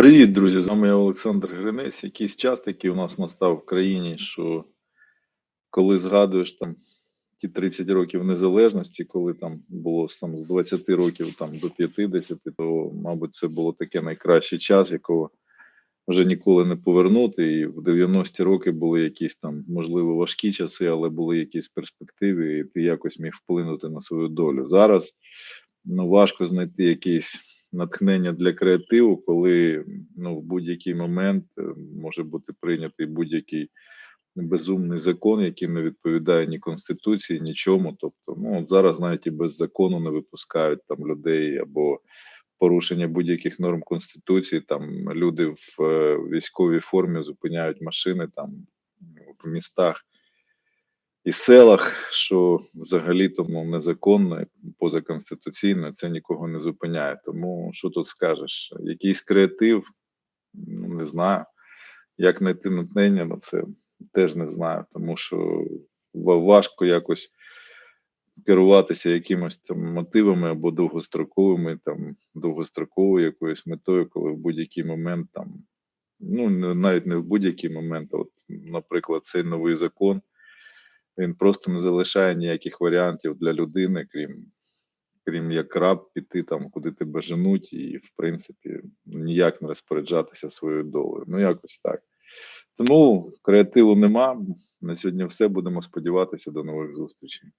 Привіт, друзі! З вами я Олександр Гринець. Якийсь час такий у нас настав в країні, що коли згадуєш там ті 30 років незалежності, коли там було там, з 20 років там, до 50, то, мабуть, це було таке найкращий час, якого вже ніколи не повернути. І в 90-ті роки були якісь там, можливо, важкі часи, але були якісь перспективи, і ти якось міг вплинути на свою долю. Зараз ну, важко знайти якийсь натхнення для креативу, коли ну, в будь-який момент е, може бути прийнятий будь-який безумний закон, який не відповідає ні конституції, нічому. Тобто, ну от зараз навіть і без закону не випускають там людей або порушення будь-яких норм конституції. Там люди в е, військовій формі зупиняють машини там в містах і селах, що взагалі тому незаконно, позаконституційно, це нікого не зупиняє. Тому що тут скажеш? Якийсь креатив, ну не знаю. Як знайти натхнення на це, теж не знаю, тому що важко якось керуватися якимось там мотивами або довгостроковими, там довгостроковою якоюсь метою, коли в будь-який момент там, ну навіть не в будь-який момент, а от, наприклад, цей новий закон він просто не залишає ніяких варіантів для людини, крім крім як раб піти там, куди тебе женуть, і в принципі ніяк не розпоряджатися своєю долею. Ну якось так. Тому креативу нема. На сьогодні все. Будемо сподіватися до нових зустрічей.